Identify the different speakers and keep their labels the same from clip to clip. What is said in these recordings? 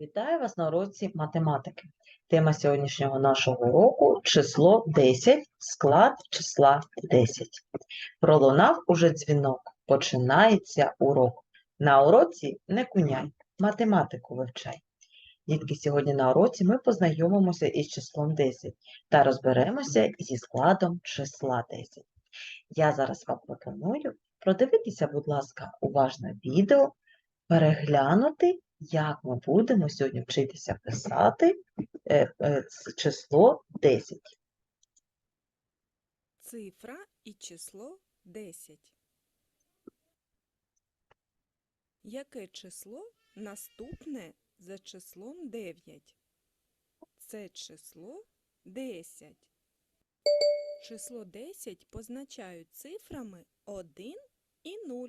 Speaker 1: Вітаю вас на уроці математики. Тема сьогоднішнього нашого уроку – число 10, склад числа 10. Пролунав уже дзвінок, починається урок. На уроці не куняй, математику вивчай. Дітки, сьогодні на уроці ми познайомимося із числом 10 та розберемося зі складом числа 10. Я зараз вам пропоную продивитися, будь ласка, уважно відео, переглянути як ми будемо сьогодні вчитися писати е, е, число 10.
Speaker 2: Цифра і число 10. Яке число наступне за числом 9? Це число 10. Число 10 позначають цифрами 1 і 0.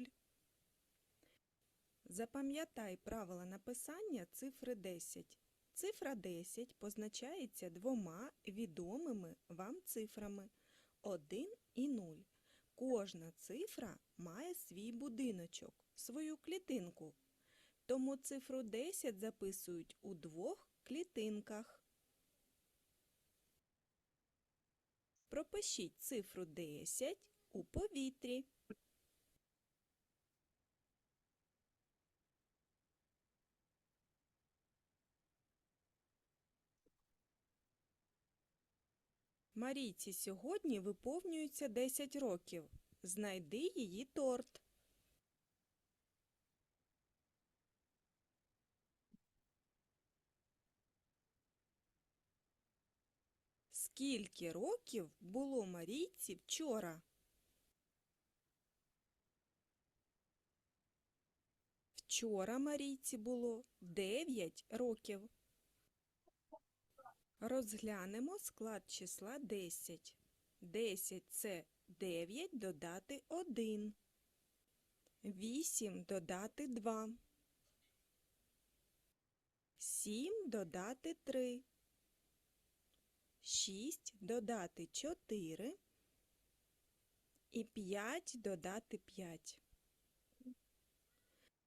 Speaker 2: Запам'ятай правила написання цифри 10. Цифра 10 позначається двома відомими вам цифрами 1 і 0. Кожна цифра має свій будиночок, свою клітинку. Тому цифру 10 записують у двох клітинках. Пропишіть цифру 10 у повітрі. Марійці сьогодні виповнюється 10 років. Знайди її торт. Скільки років було Марійці вчора? Вчора Марійці було 9 років. Розглянемо склад числа 10. 10 – це 9 додати 1. 8 додати 2. 7 додати 3. 6 додати 4. І 5 додати 5.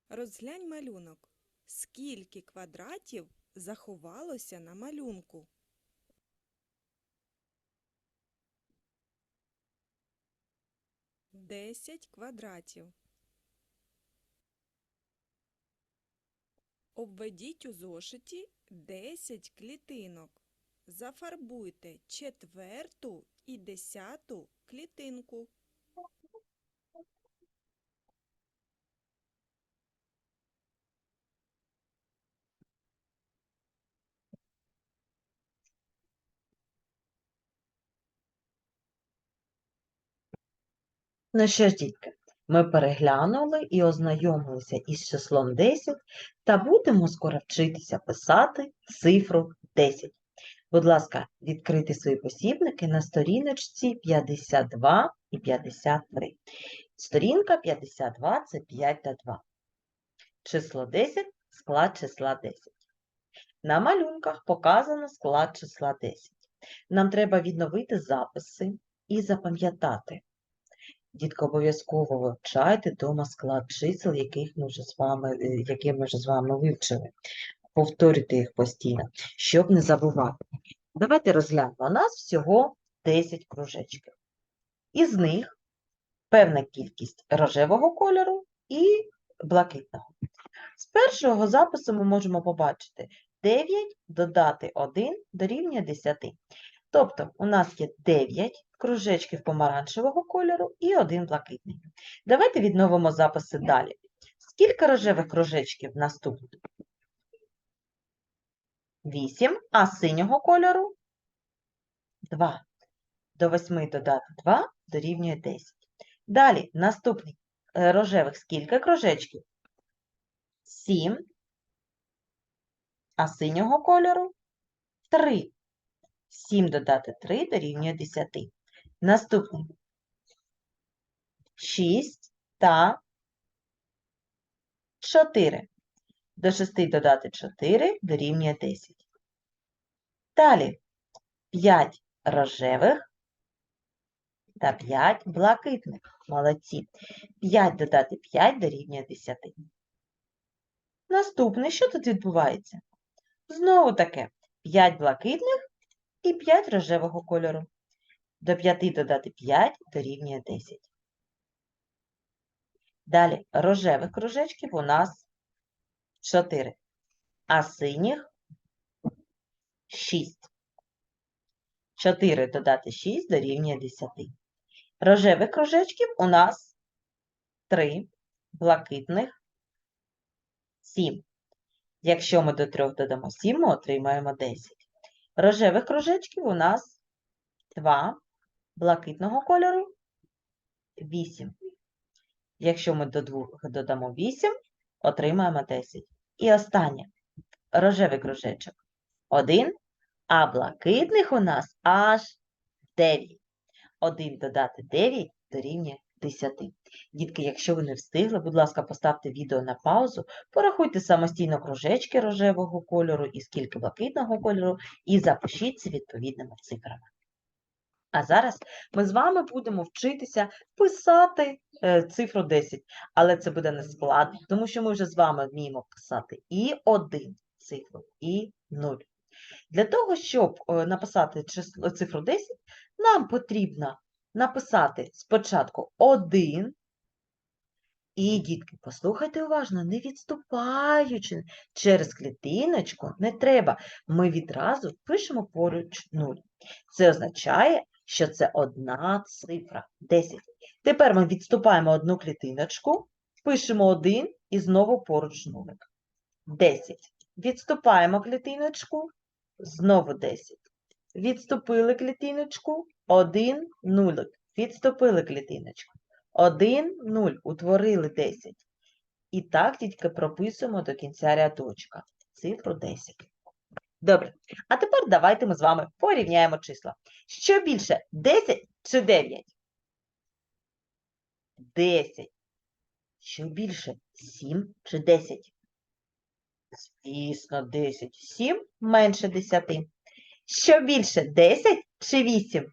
Speaker 2: Розглянь малюнок. Скільки квадратів заховалося на малюнку? Десять квадратів. Обведіть у зошиті 10 клітинок. Зафарбуйте четверту і десяту клітинку.
Speaker 1: Ну що ж, дітки, ми переглянули і ознайомилися із числом 10 та будемо скоро вчитися писати цифру 10. Будь ласка, відкрийте свої посібники на сторіночці 52 і 53. Сторінка 52 – це 5 та 2. Число 10 – склад числа 10. На малюнках показано склад числа 10. Нам треба відновити записи і запам'ятати. Дітки, обов'язково вивчайте дома склад чисел, яких ми вже з вами, е, які ми вже з вами вивчили. Повторюйте їх постійно, щоб не забувати. Давайте розглянемо. У нас всього 10 кружечків. Із них певна кількість рожевого кольору і блакитного. З першого запису ми можемо побачити 9 додати 1 дорівнює 10. Тобто у нас є 9 кружечків помаранчевого кольору і один блакитний. Давайте відновимо записи далі. Скільки рожевих кружечків наступно? 8, а синього кольору 2. До 8 додати 2 дорівнює 10. Далі, наступний е, рожевих скільки кружечків? 7, а синього кольору 3. 7 додати 3 дорівнює 10. Наступний 6 та 4. До 6 додати 4 дорівнює 10. Далі 5 рожевих та 5 блакитних. Молодці. 5 додати 5 дорівнює 10. Наступне, що тут відбувається? Знову таке 5 блакитних і 5 рожевого кольору. До 5 додати 5 дорівнює 10. Далі рожевих кружечків у нас 4, а синіх 6. 4 додати 6 дорівнює 10. Рожевих кружечків у нас 3, блакитних 7. Якщо ми до 3 додамо 7, ми отримаємо 10. Рожевих кружечків у нас 2, блакитного кольору 8. Якщо ми до 2 додамо 8, отримаємо 10. І останнє. Рожевий кружечок 1, а блакитних у нас аж 9. 1 додати 9 дорівнює 10. Дітки, якщо ви не встигли, будь ласка, поставте відео на паузу, порахуйте самостійно кружечки рожевого кольору і скільки блакитного кольору, і запишіться відповідними цифрами. А зараз ми з вами будемо вчитися писати е, цифру 10, але це буде не складно, тому що ми вже з вами вміємо писати і 1 цифру, і 0. Для того, щоб е, написати цифру 10, нам потрібно написати спочатку 1, і, дітки, послухайте уважно, не відступаючи через клітиночку, не треба. Ми відразу пишемо поруч 0. Це означає, що це одна цифра 10. Тепер ми відступаємо одну клітиночку, пишемо 1 і знову поруч нулик. 10. Відступаємо клітиночку, знову 10. Відступили клітиночку, 1 нулик. Відступили клітиночку. 1, 0, утворили 10. І так тільки прописуємо до кінця рядочка цифру 10. Добре, а тепер давайте ми з вами порівняємо числа. Що більше, 10 чи 9? 10. Що більше, 7 чи 10? Звісно, 10. 7 менше 10. Що більше, 10 чи 8?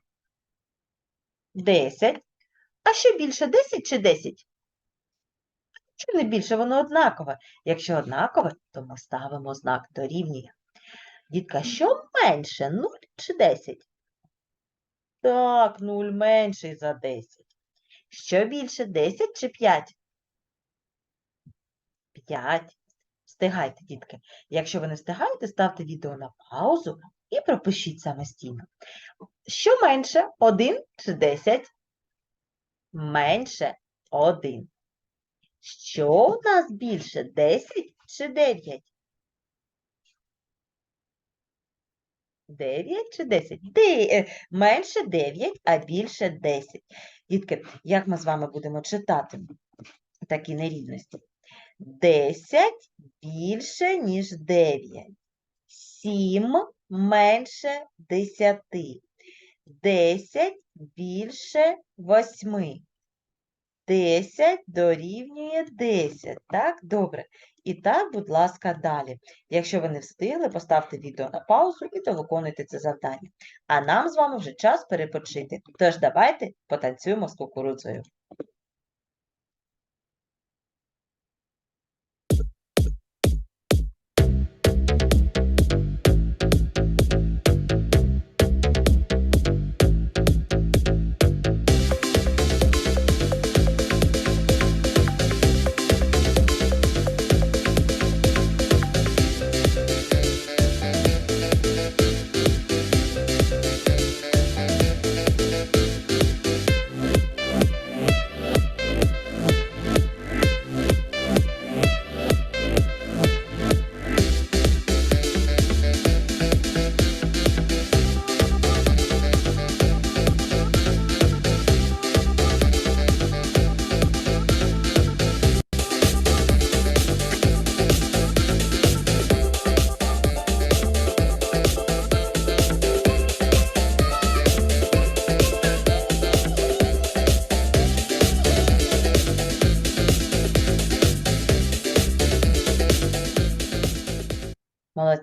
Speaker 1: 10. А що більше 10 чи 10? Що не більше, воно однакове. Якщо однакове, то ми ставимо знак дорівнює. Дітка, що менше 0 чи 10? Так, 0 менший за 10. Що більше 10 чи 5? 5. Встигайте, дітки. Якщо ви не встигаєте, ставте відео на паузу і пропишіть самостійно. Що менше 1 чи 10? Менше 1. Що у нас більше 10 чи 9? 9 чи 10? Де, е, менше 9, а більше 10. Дітки, як ми з вами будемо читати такі нерівності? 10 більше, ніж 9. 7 менше 10. 10 більше 8. 10 дорівнює 10. Так, добре. І так, будь ласка, далі. Якщо ви не встигли, поставте відео на паузу і довиконуйте це завдання. А нам з вами вже час перепочити. Тож давайте потанцюємо з кукурудзою.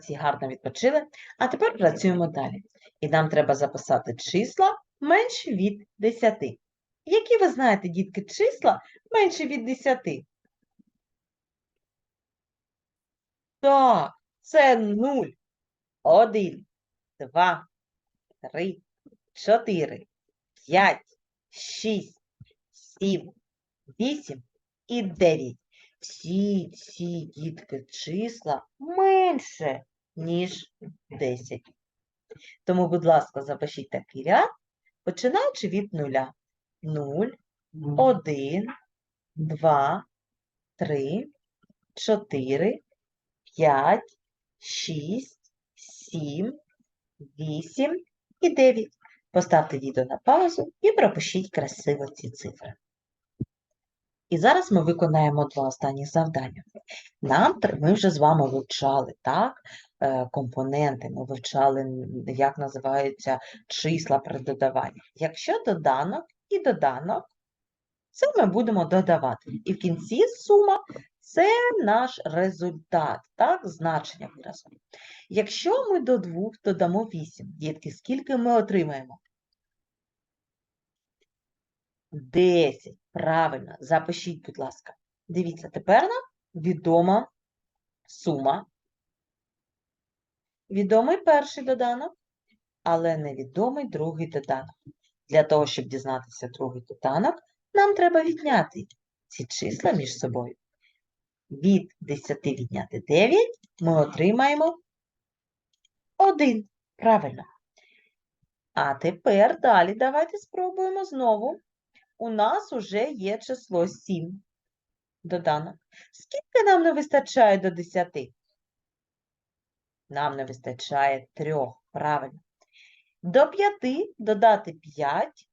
Speaker 1: Молодці, гарно відпочили. А тепер працюємо далі. І нам треба записати числа менші від 10. Які ви знаєте, дітки, числа менші від 10? Так, це 0, Один, два, три, чотири, п'ять, шість, сім, вісім і дев'ять. Всі ці дітки числа менше, ніж 10. Тому, будь ласка, запишіть такий ряд, починаючи від нуля. 0, 1, 2, 3, 4, 5, 6, 7, 8 і 9. Поставте відео на паузу і пропишіть красиво ці цифри. І зараз ми виконаємо два останні завдання. Нам ми вже з вами вивчали так, е, компоненти, ми вивчали, як називаються числа при додаванні. Якщо доданок і доданок, це ми будемо додавати. І в кінці сума це наш результат, так, значення виразу. Якщо ми до двох додамо 8, дітки, скільки ми отримаємо? 10. Правильно, запишіть, будь ласка. Дивіться, тепер нам відома сума. Відомий перший доданок, але невідомий другий доданок. Для того, щоб дізнатися другий доданок, нам треба відняти ці числа між собою. Від 10 відняти 9 ми отримаємо 1. Правильно. А тепер далі давайте спробуємо знову. У нас уже є число 7. Доданок. Скільки нам не вистачає до 10? Нам не вистачає 3. Правильно. До 5 додати 5.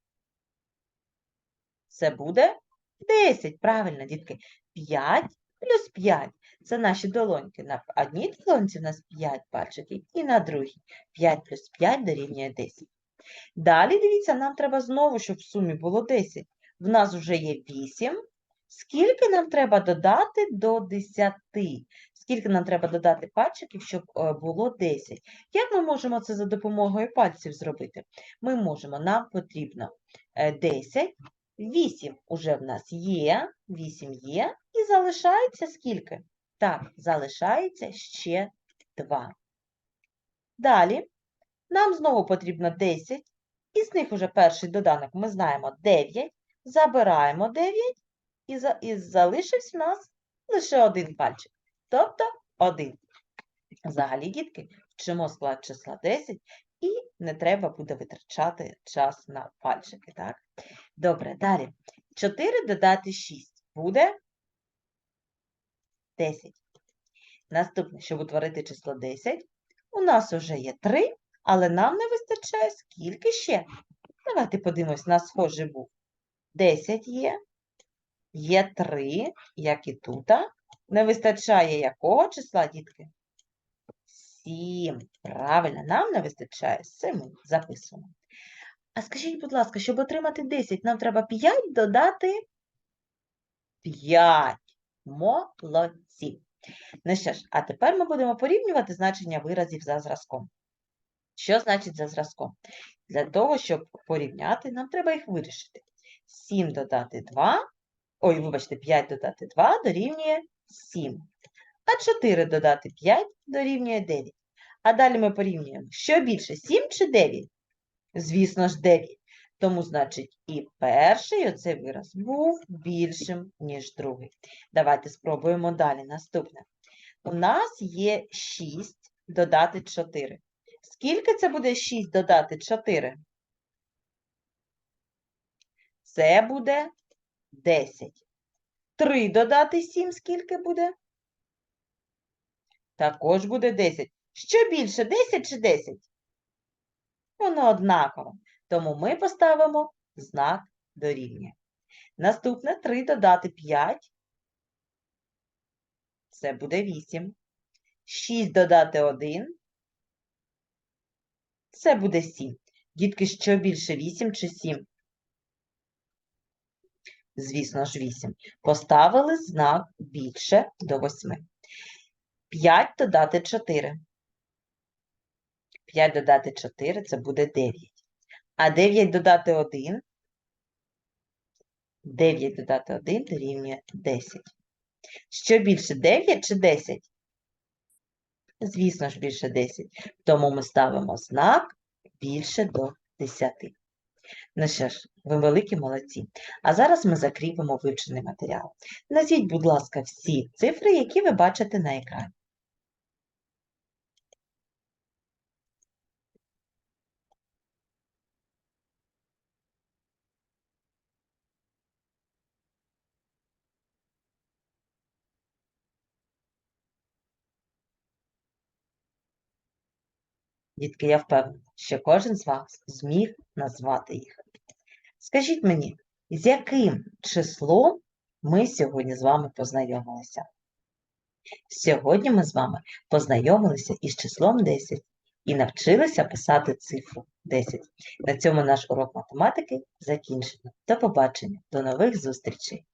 Speaker 1: Це буде 10. Правильно, дітки. 5 плюс 5. Це наші долоньки. На одній долонці в нас 5 пальчиків і на другій. 5 плюс 5 дорівнює 10. Далі, дивіться, нам треба знову, щоб в сумі було 10. В нас вже є 8. Скільки нам треба додати до 10? Скільки нам треба додати пальчиків, щоб е, було 10? Як ми можемо це за допомогою пальців зробити? Ми можемо, нам потрібно е, 10, 8 уже в нас є, 8 є, і залишається скільки? Так, залишається ще 2. Далі нам знову потрібно 10, і з них уже перший доданок ми знаємо 9, забираємо 9, і, за, і залишився в нас лише один пальчик, тобто 1. Взагалі, дітки, вчимо склад числа 10, і не треба буде витрачати час на пальчики, так? Добре, далі. 4 додати 6 буде 10. Наступне, щоб утворити число 10, у нас вже є 3, але нам не вистачає скільки ще? Давайте подивимось на схожий був. 10 є, є 3, як і тут. Не вистачає якого числа, дітки? 7. Правильно, нам не вистачає 7. Записуємо. А скажіть, будь ласка, щоб отримати 10, нам треба 5 додати 5. Молодці. Ну що ж, а тепер ми будемо порівнювати значення виразів за зразком. Що значить за зразком? Для того, щоб порівняти, нам треба їх вирішити. 7 додати 2, ой, вибачте, 5 додати 2 дорівнює 7. А 4 додати 5 дорівнює 9. А далі ми порівнюємо, що більше, 7 чи 9? Звісно ж, 9. Тому, значить, і перший оцей вираз був більшим, ніж другий. Давайте спробуємо далі. Наступне. У нас є 6 додати 4. Скільки це буде 6 додати 4? Це буде 10. 3 додати 7 скільки буде? Також буде 10. Що більше, 10 чи 10? Воно однаково. Тому ми поставимо знак дорівнює. Наступне 3 додати 5. Це буде 8. 6 додати 1. Це буде 7. Дітки, що більше 8 чи 7? Звісно ж, 8. Поставили знак більше до 8. 5 додати 4. 5 додати 4 це буде 9. А 9 додати 1. 9 додати 1 дорівнює 10. Що більше 9 чи 10? Звісно ж, більше 10. Тому ми ставимо знак більше до 10. Ну що ж, ви великі молодці. А зараз ми закріпимо вивчений матеріал. Назвіть, будь ласка, всі цифри, які ви бачите на екрані. Дітки, я впевнена, що кожен з вас зміг назвати їх. Скажіть мені, з яким числом ми сьогодні з вами познайомилися? Сьогодні ми з вами познайомилися із числом 10 і навчилися писати цифру 10. На цьому наш урок математики закінчено. До побачення, до нових зустрічей!